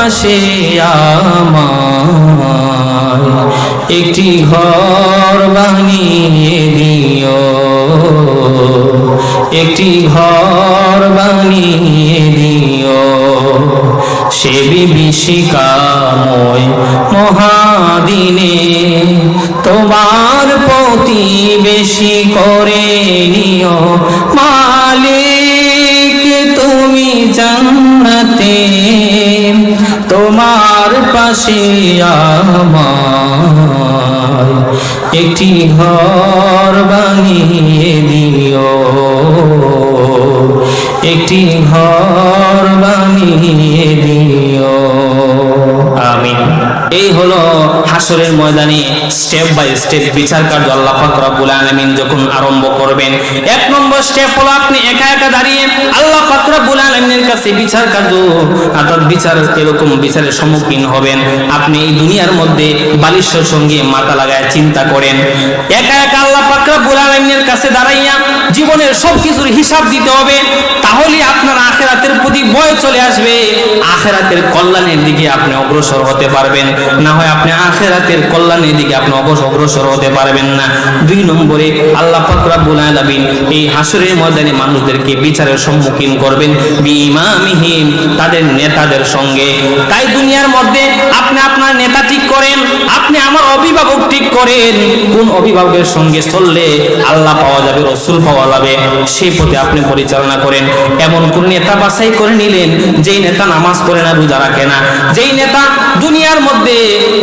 পাশে আমার। একটি ঘর বানিয়ে দিও। একটি ঘর বানিয়ে দিও। সে বিভীষিকাময় মহাদিনে তোমার প্রতি বেশি করে নিও। তোমার পাশে আমার একটি ঘর বানিয়ে দিও। একটি ঘর বানিয়ে এই হলো হাসরের ময়দানে স্টেপ বাই স্টেপ বিচার কার্য আল্লাহ পাক রব্বুল আলামিন যখন আরম্ভ করবেন। এক নম্বর স্টেপ হলো আপনি একা একা দাঁড়িয়ে আল্লাহ পাক রব্বুল আলামিনের কাছে বিচার কার্য অর্থাৎ বিচার এরকম বিচারের সম্মুখীন হবেন। আপনি এই দুনিয়ার মধ্যে বালিশের সঙ্গে মাথা লাগায় চিন্তা করেন। একা একা আল্লাহ পাক রব্বুল আলামিনের কাছে দাঁড়াইয়া জীবনের সব কিছুর হিসাব দিতে হবে তাহলে আপনার আখেরাতের প্রতি ভয় চলে আসবে। আখেরাতের কল্যাণের দিকে আপনি অগ্রসর হতে পারবেন। না হয় আপনি আখেরাতের কল্যাণের দিকে আপনি অগ্রসর হতে পারবেন না। দুই নম্বরে আল্লাহ পাক রব্বুল আলামিন এই হাসরের ময়দানে মানুষদেরকে বিচারের সম্মুখীন করবেন। বিইমামিহিম, তাদের নেতাদের সঙ্গে। তাই দুনিয়ার মধ্যে আপনি আপনার নেতা ঠিক করেন, আপনি আমার অভিভাবক ঠিক করেন। কোন অভিভাবকের সঙ্গে চললে আল্লাহ পাওয়া যাবে, রসুল পাওয়া যাবে সেই পথে আপনি পরিচালনা করেন। এমন কোন নেতা বাছাই করে নিলেন, যেই নেতা নামাজ পড়ে না, রোজা রাখে না। যেই নেতা দুনিয়ার মধ্যে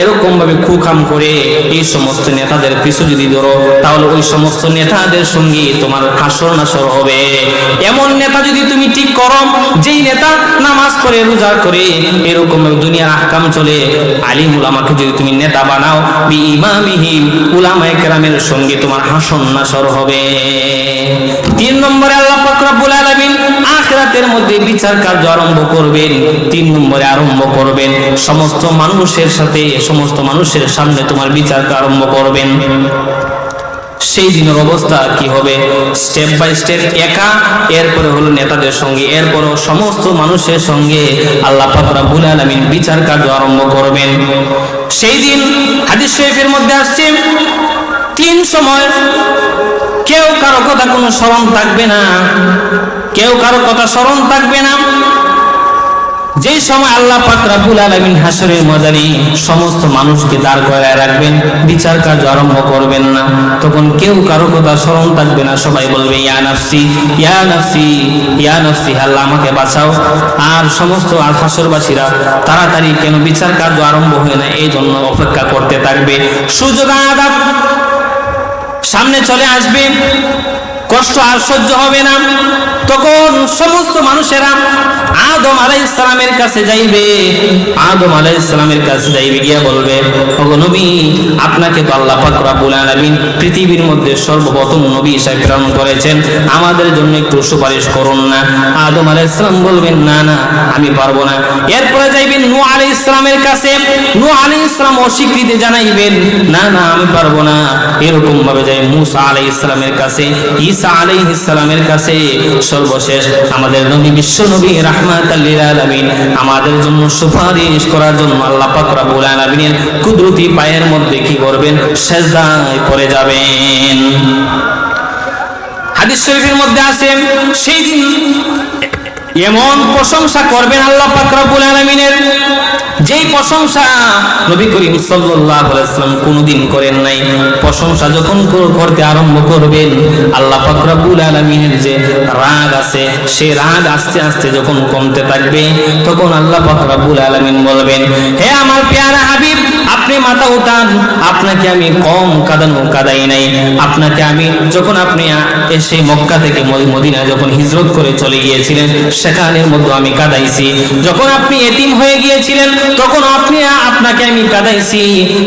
এরকম ভাবে খুখাম করে, এই সমস্ত নেতাদের পিছু যদি ধরো, তাহলে ওই সমস্ত নেতাদের সঙ্গে তোমার হাসর নাসর হবে। এমন নেতা যদি তুমি ঠিক করো, যেই নেতা নামাজ পড়ে, রোজা করে এরকম ভাবে দুনিয়ার আহকাম চলে আলিম উলামাকে যদি তুমি নেতা বানাও বি ইমামিহিম উলামায়ে কেরামের সঙ্গে তোমার হাসন নাসর হবে। তিন নম্বরে আল্লাহ পাক রব্বুল আলামিন আখিরাতের মধ্যে বিচার কার্য আরম্ভ করবেন, তিন নম্বরে আরম্ভ করবেন। সমস্ত মানুষের সাথে, সমস্ত মানুষের সামনে তোমার বিচার আরম্ভ করবেন। সেই দিনের অবস্থা কি হবে? স্টেপ বাই স্টেপ একা, এরপরে হলো নেতাদের সঙ্গে এরপরে সমস্ত মানুষের সঙ্গে আল্লাহ রব্বুল আলামিন বিচার কার্য আরম্ভ করবেন। সেই দিন হাদিস শরীফের মধ্যে আসছে, তিন সময় কেউ কারও কথা কোনো স্মরণ থাকবে না। কেউ কারও কথা স্মরণ থাকবে না। যেই সময় আল্লাহ পাক রাব্বুল আলামিন হাসরের ময়দানে সমস্ত মানুষকে দাঁড় করায় রাখবেন, বিচার কার্য আরম্ভ করবেন না, তখন কেউ কারও কথা স্মরণ থাকবে না। সবাই বলবে, ইয়া নাফসি ইয়া নাফসি ইয়া নাফসি, আল্লাহ আমাকে বাঁচাও। আর সমস্ত আর হাসরবাসীরা তাড়াতাড়ি কেন বিচার কার্য আরম্ভ হয় না, এই জন্য অপেক্ষা করতে থাকবে। আদাব সামনে চলে আসবে। কষ্ট আর সহ্য হবে না। তখন সমস্ত মানুষেরা আদম আলাই ইসলামের কাছে যাইবে। আদম আলাই ইসলামের কাছে যাইবে গিয়া বলবে নবী, আপনাকে তো আল্লাহ পাক রব্বুল আলামিন পৃথিবীর মধ্যে সর্বপ্রথম নবী হিসেবে প্রেরণ করেছেন। আমাদের জন্য একটু সুপারিশ করুন না। আদম আলাই ইসলাম বলবেন, না না, আমি পারব না। এরপরে যাইবেন নূহ আলাই ইসলামের কাছে। নু আলাই ইসলাম অস্বীকৃতি জানাইবেন, না না, আমি পারব না। এরকম ভাবে যাই মুসা আলাই ইসলামের কাছে ঈসা আলাই ইসলামের কাছে সর্বশেষ আমাদের নবী বিশ্ব নবী আলামিন আমাদের জন্য সুপারিশ করার জন্য আল্লাহ পাক রব্বুল আলামিনের কুদরতি পায়ের মধ্যে কি করবেন? সেজদায় পড়ে যাবেন। হাদিস শরীফের মধ্যে আছে, সেই দিন এমন প্রশংসা করবেন আল্লাহ পাক রব্বুল আলামিনের যেই প্রশংসা নবী করিম সাল্লাল্লাহু আলাইহি সাল্লাম কোনোদিন করেন নাই, প্রশংসা যখন করতে আরম্ভ করবেন, আল্লাহ পাক রব্বুল আলামিনের যে রাগ আছে সেই রাগ আস্তে আস্তে যখন কমতে থাকবে, তখন আল্লাহ পাক রব্বুল আলামিন বলবেন, হে আমার পেয়ারা হাবিব, আপনি মাথা উঠান, আপনাকে আমি কম কাঁদানো কাদাই নাই। আপনাকে আমি যখন আপনি এসে মক্কা থেকে মদিনা যখন হিজরত করে চলে গিয়েছিলেন, সেখানের মধ্যে আমি কাদাইছি। যখন আপনি এতিম হয়ে গিয়েছিলেন তখন আপনি, আপনাকে আমি কাদাইছি,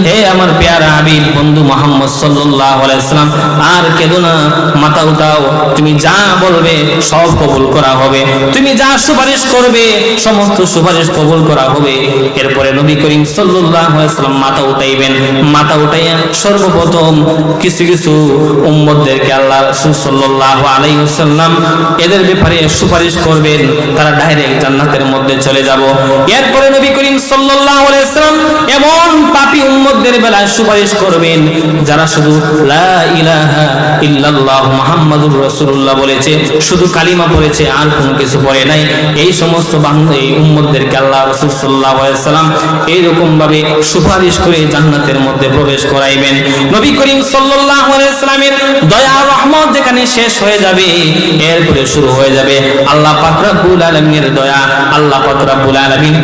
হে আমার পেয়ারা হাবিব বন্ধু মোহাম্মদ সাল্লাল্লাহু আলাইহি সাল্লাম, আর কেঁদো না, মাথা উঠাও, তুমি যা বলবে সব কবুল করা হবে, তুমি যা সুপারিশ করবে, সমস্ত সুপারিশ কবুল করা হবে, এরপরে নবী করিম সাল্লাল্লাহু আলাইহি সাল্লাম মাথা উঠাইবেন, মাথা উঠাইয়া সর্বপ্রথম কিছু কিছু উম্মতদেরকে আল্লাহ আলাইহি ওয়াসাল্লাম এদের ব্যাপারে সুপারিশ করবেন, তারা ডাইরেক্ট জান্নাতের মধ্যে চলে যাব। এরপরে নবী করিম ওয়াসাল্লাম এমন পাপী উম্মতদের বেলায় সুপারিশ করবেন, যারা শুধু লা ইলাহা বলেছে, শুধু কালিমা আর কোনো কিছু নাই। এই সমস্ত আল্লাহ ওয়াসাল্লাম এইরকম ভাবে সুপারিশ করে জান্নাতের মধ্যে প্রবেশ করাইবেন। নবী করিম ওয়াসাল্লামের দয়া, রহমত যেখানে শেষ হয়ে যাবে, এরপরে শুরু হয়ে যাবে। আল্লাহ পাক দয়া, আল্লাহ পাক রব্বুল আলামিন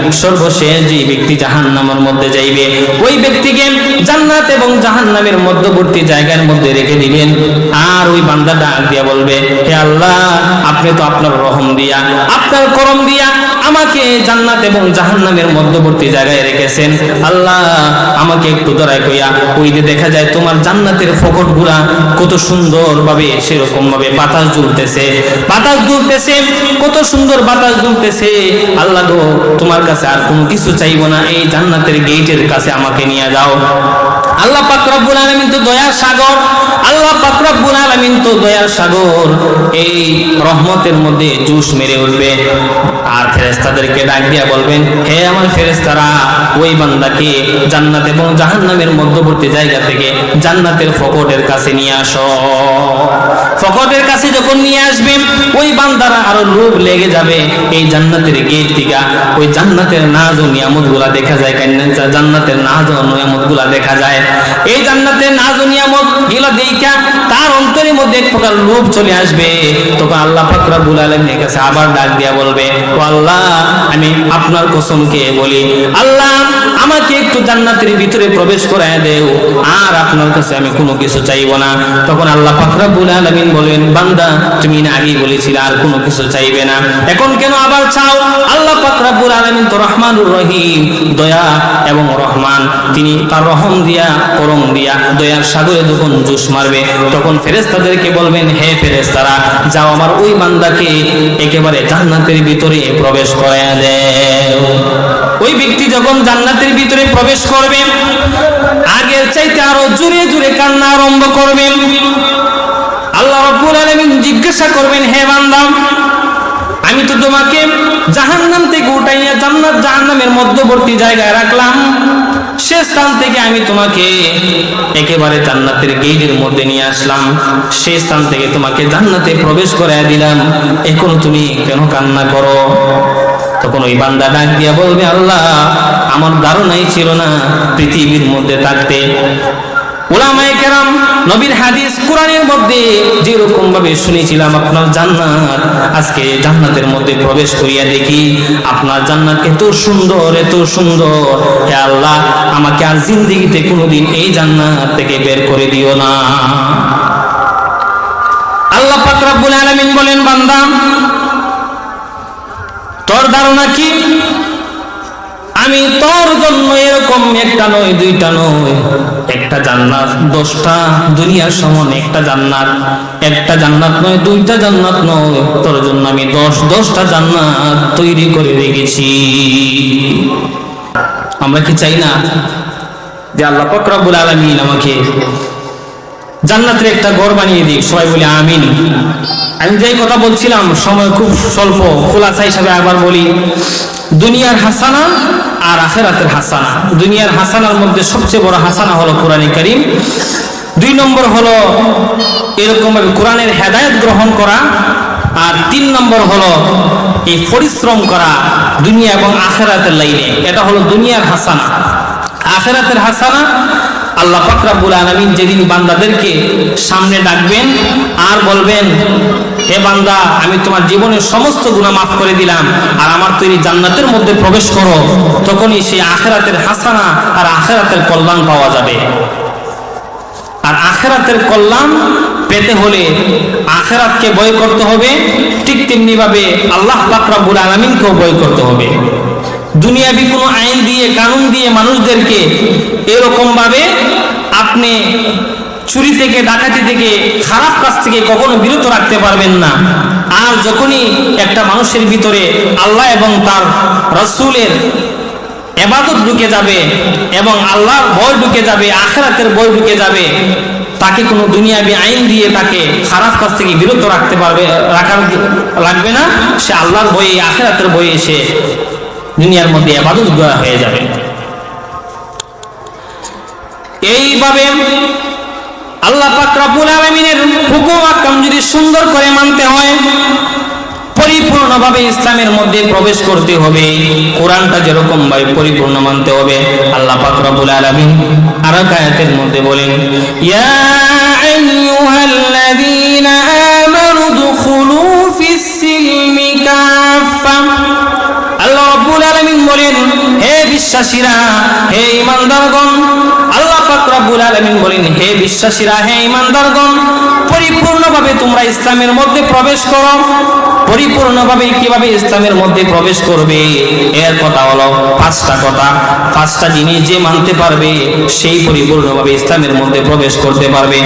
যে ব্যক্তি জাহান নামের মধ্যে যাইবে, ওই ব্যক্তিকে জান্নাত এবং জাহান নামের মধ্যবর্তী জায়গার মধ্যে রেখে দিবেন। আর ওই বান্দা ডাক দিয়া বলবে, হে আল্লাহ, আপনি তো আপনার রহম দিয়া, আপনার করম দিয়া আমাকে জান্নাত এবং জাহান্নামের মধ্যবর্তী জায়গায় রেখেছেন। আল্লাহ আমাকে একটু দরাই কইয়া ওই যে দেখা যায় তোমার জান্নাতের ফকটগুলা কত সুন্দর ভাবে সেরকম ভাবে বাতাস ঝুলতেছে বাতাস ঝুলতেছে কত সুন্দর বাতাস ঝুলতেছে আল্লাহ গো, তোমার কাছে আর কোনো কিছু চাইব না, এই জান্নাতের গেটের কাছে আমাকে নিয়ে যাও। আল্লাহ পাক আলামিন তো দয়ার সাগর, আল্লাহ পাক আলামিন তো দয়ার সাগর। এই রহমতের মধ্যে জুস মেরে উঠবে। আর ফেরেশতাদেরকে ডাক দিয়া বলবেন, হে আমার ফেরেশতারা, ওই বান্দাকে জান্নাত এবং জাহান্নামের মধ্যবর্তী জায়গা থেকে জান্নাতের ফকটের কাছে নিয়ে আসো। ফকটের কাছে যখন নিয়ে আসবে, ওই বান্দারা আরও লোভ লেগে যাবে। এই জান্নাতের গেট থেকে ওই জান্নাতের নাজ ও নিয়ামতগুলা দেখা যায় জান্নাতের নাজ ও নিয়ামতগুলা দেখা যায়। এই জান্নাতের নাজ নিয়ামতগুলা দেখা তার অন্তরের মধ্যে এক প্রকার লোভ চলে আসবে। তখন আল্লাহ পাক রব্বুল আলামিনের কাছে আবার ডাক দিয়া বলবে, ও আল্লাহ, আমি আপনার কসমকে বলি, আল্লাহ, আমাকে একটু জান্নাতের ভিতরে প্রবেশ করায় দেও, আর আপনার কাছে আমি কোনো কিছু চাইব না। তখন আল্লাহ পাক রব্বুল আলামিন বলেন বান্দা, তুমি না আগেই বলেছিলে আর কোনো কিছু চাইবে না। এখন কেন আবার চাও? আল্লাহ পাক রব্বুল আলামিন তো রহমানুর রহিম, দয়া এবং রহমান, তিনি তার রহম দিয়া করম দিয়া দয়ার সাগরে যখন জুস মারবে, তখন ফেরেশতাদেরকে বলবেন, হে যাও আমার ওই একেবারে জান্নাতের ভিতরে প্রবেশ ওই ব্যক্তি যখন জান্নাতের ভিতরে প্রবেশ করবে, আগের চাইতে আরও জোরে জোরে কান্না আরম্ভ করবেন আল্লাহ রাব্বুল আলামিন জিজ্ঞাসা করবেন, হে বান্দা, আমি তো তোমাকে জাহান্নাম থেকে উঠাইয়া জান্নাত জাহান্নামের মধ্যবর্তী জায়গায় রাখলাম। সে স্থান থেকে আমি তোমাকে একেবারে জান্নাতের গেটের মধ্যে নিয়ে আসলাম। সে স্থান থেকে তোমাকে জান্নাতে প্রবেশ করাইয়া দিলাম। এখন তুমি কেন কান্না করো? তখন ওই বান্দা ডাক দিয়া বলবে, আল্লাহ, আমার ধারণাই ছিল না পৃথিবীর মধ্যে থাকতে। ওলামায়ে কেরাম নবীর হাদিস কোরআনের মধ্যে যেরকম ভাবে শুনেছিলাম, আপনার জান্নাত আজকে জান্নাতের মধ্যে প্রবেশ করিয়া দেখি। আপনার জান্নাত এত সুন্দর এত সুন্দর। হে আল্লাহ আমাকে আর জিন্দিগিতে কোনোদিন এই জান্নাত থেকে বের করে দিও না। আল্লাহ পাক রব্বুল আলামিন বলেন, বান্দা, তোর ধারণা কি? আমি তোর জন্য এরকম একটা নয় দুইটা নয় একটা জান্নাত দশটা, দুনিয়ার সমান একটা জান্নাত। একটা জান্নাত নয়, দুইটা জান্নাত নয়। তোর জন্য আমি দশ দশটা জান্নাত তৈরি করে রেখেছি। আমরা কি চাই না যে আল্লাহ ফকরাবুল আলমিন আমাকে জান্নাতের একটা ঘর বানিয়ে দিই সবাই বলে আমিন। আমি যেই কথা বলছিলাম, সময় খুব স্বল্প। খোলাসা হিসাবে আবার বলি, দুনিয়ার হাসানা আর আখেরাতের হাসানা। দুনিয়ার হাসানার মধ্যে সবচেয়ে বড় হাসানা হলো কোরআনী করিম। দুই নম্বর হলো এরকম ভাবে কোরআনের হেদায়ত গ্রহণ করা আর তিন নম্বর হলো এই পরিশ্রম করা দুনিয়া এবং আখেরাতের লাইনে। এটা হলো দুনিয়ার হাসানা। আখেরাতের হাসানা আল্লাহ পাক রাব্বুল আলামিন যেদিন বান্দাদেরকে সামনে ডাকবেন আর বলবেন, হে বান্দা, আমি তোমার জীবনের সমস্ত গুণা মাফ করে দিলাম আর আমার তৈরি জান্নাতের মধ্যে প্রবেশ করো। তখনই সেই আখেরাতের হাসানা আর আখেরাতের কল্যাণ পাওয়া যাবে। আর আখেরাতের কল্যাণ পেতে হলে আখেরাতকে বয় করতে হবে। ঠিক তেমনি ভাবে আল্লাহ পাকরাবুল আলমিনকেও বয় করতে হবে। দুনিয়াবি কোনো আইন দিয়ে, কানুন দিয়ে মানুষদেরকে এরকম ভাবে আপনি চুরি থেকে, ডাকাতি থেকে, খারাপ কাজ থেকে কখনো বিরত রাখতে পারবেন না। আর যখনই একটা মানুষের ভিতরে আল্লাহ এবং তার রসুলের এবাদত ঢুকে যাবে এবং আল্লাহর ভয় ঢুকে যাবে, আখেরাতের ভয় ঢুকে যাবে, তাকে কোনো দুনিয়াবি আইন দিয়ে তাকে খারাপ কাজ থেকে বিরত রাখতে পারবে, রাখার লাগবে না। সে আল্লাহর বই আখেরাতের বই এসে দুনিয়ার মধ্যে এবাদত করা হয়ে যাবে। এইভাবে আল্লাহ পাক রব্বুল আলামিনের হুকুম আকাম যদি সুন্দর করে মানতে হয় পরিপূর্ণভাবে ইসলামের মধ্যে প্রবেশ করতে হবে। কোরআনটা যেরকম ভাবে পরিপূর্ণ মানতে হবে, আল্লাহ পাক রব্বুল আলামিন আর আয়াতের মধ্যে বলেন, ইয়া আইয়ুহাল্লাযীনা আমানু দুখুলু ফিস সিলমি কাফা আল্লাহ রাব্বুল আলামিন বলেন, হে বিশ্বাসীরা, হে ঈমানদারগণ, আল্লাহ পাক রব্বুল আলামিন বলেন, হে বিশ্বাসীরা, হে ঈমানদারগণ পরিপূর্ণভাবে তোমরা ইসলামের মধ্যে প্রবেশ করো। পরিপূর্ণভাবে কীভাবে ইসলামের মধ্যে প্রবেশ করবে? এর কথা হলো পাঁচটা কথা। পাঁচটা জিনিস যে মানতে পারবে, সেই পরিপূর্ণভাবে ইসলামের মধ্যে প্রবেশ করতে পারবে।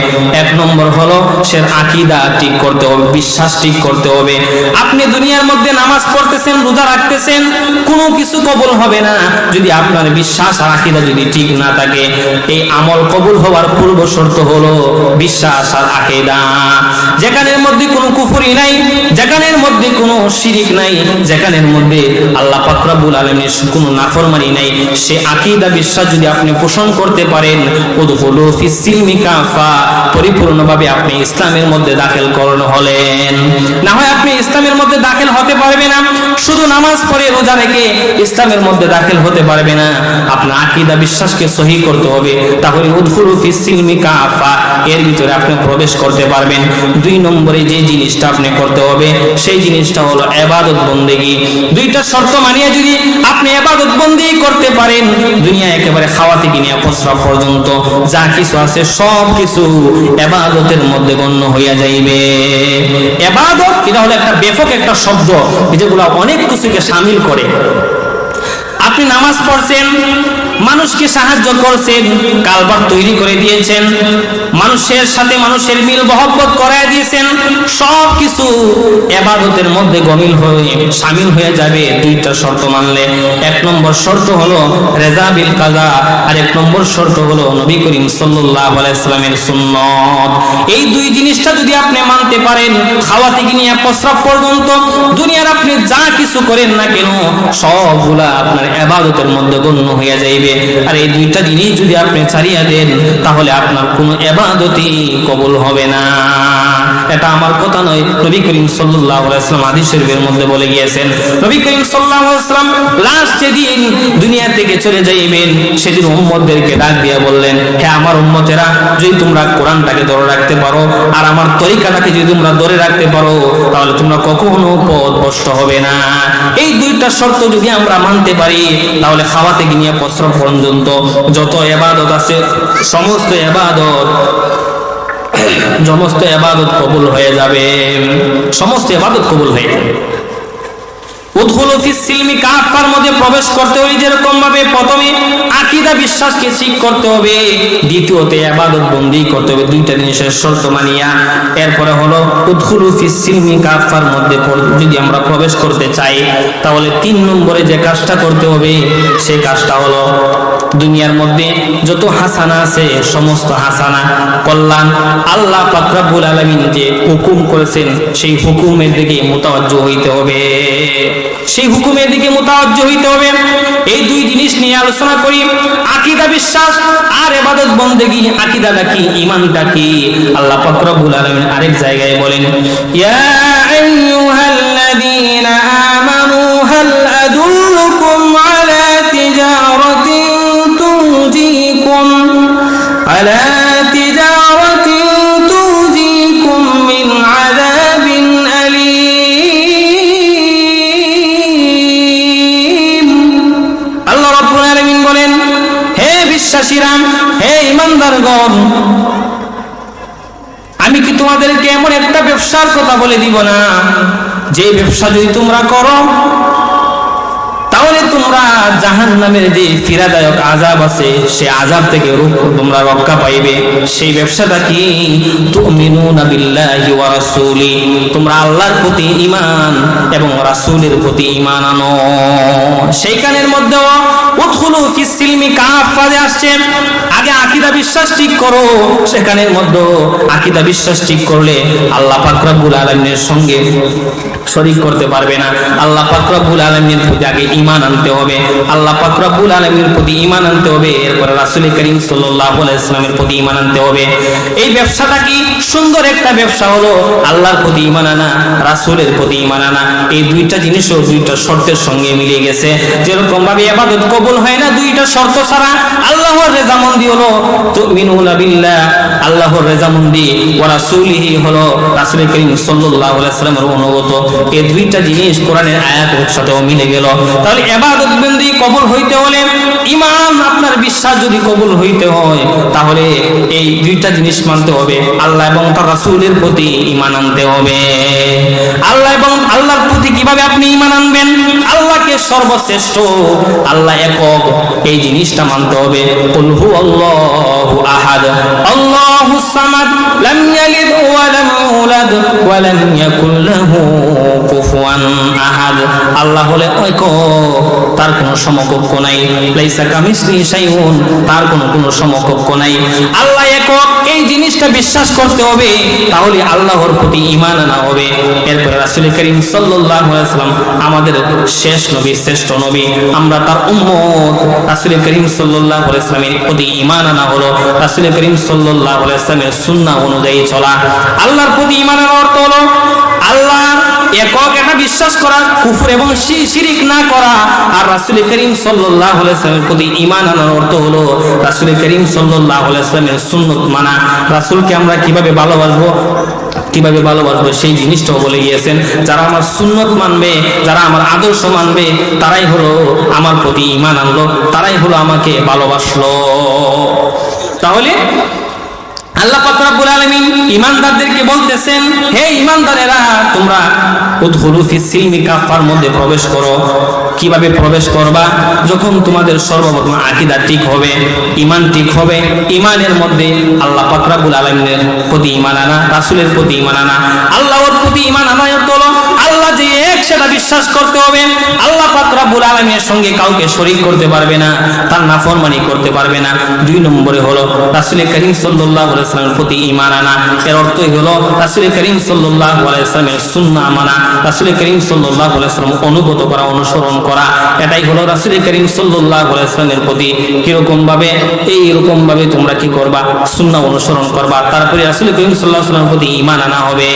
এক নম্বর হলো সে আকীদা ঠিক করতে হবে, বিশ্বাস ঠিক করতে হবে। আপনি দুনিয়ার মধ্যে নামাজ পড়তেছেন, রোজা রাখতেছেন, কোনো কিছু কবুল হবে না। যদি আপনার বিশ্বাস আর আকীদা যদি ঠিক না থাকে, এই আমল কবুল হওয়ার পূর্ব শর্ত হলো বিশ্বাস আর আকীদা। যেখানের মধ্যে কোনো কুফুরি নাই, যেখানের মধ্যে কোনো শিরিক নাই, যেখানের মধ্যে আল্লাহ পাকরাবুল আলমের কোনো নাফরমানি নাই, সে আকিদা বিশ্বাস যদি আপনি পোষণ করতে পারেন পরিপূর্ণভাবে আপনি ইসলামের মধ্যে দাখিল করণ হলেন। না হয় আপনি ইসলামের মধ্যে দাখিল হতে পারবে না শুধু নামাজ পড়ে রোজা রেখে ইসলামের মধ্যে দাখিল হতে পারবে না। আপনার আকীদা বিশ্বাসকে সহি করতে হবে। তাহলে উদখুলু ফিস সিলমি কাফা। এর ভিতরে আপনি প্রবেশ করতে পারবেন। দুই নম্বরে যে জিনিসটা আপনি করতে হবে, সেই জিনিসটা হলো এবাদত বন্দেগি। দুইটা শর্ত মানিয়ে যদি আপনি এবাদত বন্দেগি করতে পারেন, দুনিয়া একেবারে খাওয়া থেকে নিয়ে প্রস্রাব পর্যন্ত যা কিছু আছে সব কিছু এবাদতের মধ্যে গণ্য হইয়া যাইবে। এবাদত, এটা হলো একটা ব্যাপক একটা শব্দ। যেগুলো অনেক কিছুকে সামিল করে। আপনি নামাজ পড়ছেন মানুষকে সাহায্য করছেন কালবার তৈরি করে দিয়েছেন। মানুষের সাথে মানুষের মিল মহব্বত করায় দিয়েছেন। সব কিছু এবাদতের মধ্যে গমিল হয়ে সামিল হয়ে যাবে। দুইটা শর্ত মানলে। এক নম্বর শর্ত হলো রেজা বিল কাজা আর এক নম্বর শর্ত হলো নবী করিম সাল্লাল্লাহু আলাইহি সাল্লামের সুন্নত। এই দুই জিনিসটা যদি আপনি মানতে পারেন, খাওয়া থেকে নিয়ে প্রস্রাব পর্যন্ত, দুনিয়ার আপনি যা কিছু করেন না কেন, সবগুলা আপনার এবাদতের মধ্যে গণ্য হয়ে যাইবে। আর এই দুইটা জিনিস যদি আপনি ছাড়িয়া দেন, তাহলে আপনার কোনো এবাদতই কবুল হবে না। এটা আমার কথা নয়। নবী করিম সাল্লাল্লাহু আলাইহি সাল্লাম হাদিস শরীফের মধ্যে বলে গিয়েছেন, নবী করিম সাল্লাল্লাহু আলাইহি সাল্লাম লাস্ট যেদিন দুনিয়া থেকে চলে যাইবেন, সেদিন উম্মতদেরকে ডাক দিয়া বললেন, হে আমার উম্মতেরা, যদি তোমরা কোরআনটাকে ধরে রাখতে পারো, আর আমার তরিকাটাকে যদি তোমরা ধরে রাখতে পারো, তাহলে তোমরা কখনো পথ ভ্রষ্ট হবে না। এই দুইটা শর্ত যদি আমরা মানতে পারি, তাহলে খাওয়া থেকে নিয়ে প্রস্রাব পর্যন্ত যত এবাদত আছে, সমস্ত এবাদত সমস্ত এবাদত কবুল হয়ে যাবে। সমস্ত এবাদত কবুল হয়ে যাবে। মধ্যে প্রবেশ করতে যেরকম ভাবে প্রথমে আকীদা বিশ্বাসকে ঠিক করতে হবে, দ্বিতীয়তে ইবাদত বন্দি করতে হবে, দুইটা জিনিসের শর্ত মানিয়া। এরপরে হলো উদ্হুল ফিস সিলমি কাফার মধ্যে যদি আমরা প্রবেশ করতে চাই, তাহলে তিন নম্বরে যে কাজটা করতে হবে সেই কাজটা হলো দুনিয়ার মধ্যে যত হাসানা আছে, সমস্ত হাসানা, কল্যাণ আল্লাহ পাকরাবুল আলমিন যে হুকুম করেছেন, সেই হুকুমের দিকে মোতাবজ্জ হইতে হবে। সেই হুকুমের দিকে মোতাবজ্জ হইতে হবে। এই দুই জিনিস নিয়ে আলোচনা করি। আকিদা বিশ্বাস আর এবাদত বন্দেগি। আকিদাটা কি ইমানটা কি? আল্লাহ পাকরাবুল আলমিন আরেক জায়গায় বলেন, ইয়া আইয়ুহাল্লাযীনা আমানু হাল আদুল্লুকুম على تجارة تنجيكم من عذاب أليم. الله رب العالمين বলেন, হে বিশ্বাসীরা, হে ইমানদারগণ আমি কি তোমাদেরকে এমন একটা ব্যবসার কথা বলে দিব না? যে ব্যবসা যদি তোমরা করো তাহলে তোমরা জাহান নামের যে ফিরাদায়ক আজাব আছে, সে আজাব থেকে তোমরা রক্ষা পাইবে। সেই ব্যবসাটা কি? তুমিনুনা তোমরা আল্লাহর প্রতি ঈমান এবং রাসূলের প্রতি ঈমান আনো। সেইখানের মধ্যেও উদখুলু ফিস সিলমি কাফাতে আসছে। আগে আকীদা বিশ্বাস ঠিক করো মধ্যে বিশ্বাস ঠিক করলে আল্লাহ সঙ্গে করতে পারবে না। আল্লাহ প্রতি আগে আনতে হবে। আল্লাহ প্রতি আনতে হবে। করিম প্রতি আনতে হবে। এই ব্যবসাটা কি? সুন্দর একটা ব্যবসা হলো আল্লাহর প্রতি ঈমান আনা, রাসূলের প্রতি ঈমান আনা। এই দুইটা জিনিসও দুইটা শর্তের সঙ্গে মিলে গেছে। যেরকম ভাবে ইবাদত কবুল হয় না দুইটা শর্ত ছাড়া। আল্লাহর রেজামন্দি হলো তুমিনুনা বিল্লাহ, আল্লাহর রেজামন্দি ওয়া রাসূলিহি হলো রাসূল করিম সাল্লাল্লাহু আলাইহি সাল্লামের অনুগত। এই দুইটা জিনিস কোরআনের আয়াতের সাথেও মিলে গেল। তাহলে ইবাদত বন্দি কবুল হইতে হলে ঈমান আপনার বিশ্বাস যদি কবুল হইতে হয়, তাহলে এই দুইটা জিনিস মানতে হবে। আল্লাহ এবং তার রাসূলের প্রতি ঈমান আনতে হবে। আল্লাহ এবং আল্লাহর প্রতি কীভাবে আপনি ঈমান আনবেন? আল্লাহকে সর্বশ্রেষ্ঠ, আল্লাহ একক এই জিনিসটা মানতে হবে। কুল আহাদ। আল্লাহ সামাদ লাম ইয়ালিদ ওয়া লাম ইউলাদ ওয়া লাম ইয়াকুল লাহু কুফুয়ান আহাদ। আল্লাহ হলে একক তার কোনো সমকক্ষ নাই। লাইসা কামিসলি শাইউন, তার কোনো কোনো সমকক্ষ নাই। আল্লাহ একক এই জিনিসটা বিশ্বাস করতে হবে, তাহলে আল্লাহর প্রতি ঈমান আনা হবে। এরপরে রাসূল করিম সাল্লাল্লাহু আলাইহি ওয়াসাল্লাম আমাদের শেষ নবী, শ্রেষ্ঠ নবী, আমরা তার উম্মত। রাসূল করিম সাল্লাল্লাহু আলাইহি ওয়াসাল্লামের প্রতি ঈমান আনা হলো। রাসূল করিম সাল্লাল্লাহু আলাইহি ওয়াসাল্লামের সুন্নাহ অনুযায়ী চলা। আল্লাহর প্রতি ঈমান আনার অর্থ হলো আল্লাহ একক এটা বিশ্বাস করা, কুফর এবং শিরিক না করা। আর রাসূল করিম আলাইহি প্রতি ঈমান আনার অর্থ হলো রাসূল করিম আলাইহি ওয়াসাল্লামের মানা। রাসূলকে আমরা কীভাবে ভালোবাসবো? কীভাবে ভালোবাসবো? সেই জিনিসটাও বলে গিয়েছেন, যারা আমার সুন্নত মানবে, যারা আমার আদর্শ মানবে, তারাই হলো আমার প্রতি ইমান আনলো, তারাই হলো আমাকে ভালোবাসলো। তাহলে আল্লাহ পাক আলামিন ঈমানদারদেরকে বলতেছেন, হে ঈমানদারেরা, তোমরা উদখুলু ফিস সিলমি কাফার মধ্যে প্রবেশ করো। কীভাবে প্রবেশ করবা? যখন তোমাদের সর্বপ্রথম আকীদা ঠিক হবে, ঈমান ঠিক হবে, ঈমানের মধ্যে আল্লাহ পাক আলামিনের প্রতি ঈমান আনা, রাসূলের প্রতি ঈমান আনা, আল্লাহর প্রতি ঈমান আনা হলো যে এক সেটা বিশ্বাস করতে হবে। আল্লাহ পাক রব্বুল আলামিনের সঙ্গে কাউকে শরীক করতে পারবে না, তার নাফরমানি করতে পারবে না। দুই নম্বরে হলো, রাসূল করিম ওয়াসাল্লামের প্রতি ঈমান আনা। এর অর্থই হলো, রাসূল করিম ওয়াসাল্লামের সুন্নাহ মানা। রাসূল করিম ওয়াসাল্লাম অনুগত করা, অনুসরণ করা। এটাই হলো, রাসূল করিম ওয়াসাল্লামের প্রতি কীরকম ভাবে এই রকম ভাবে তোমরা কি করবা? সুন্নাহ অনুসরণ করবা। তারপরে রাসূল করিম সাল্লাল্লাহু আলাইহি ওয়াসাল্লামের প্রতি ঈমান আনা হবে।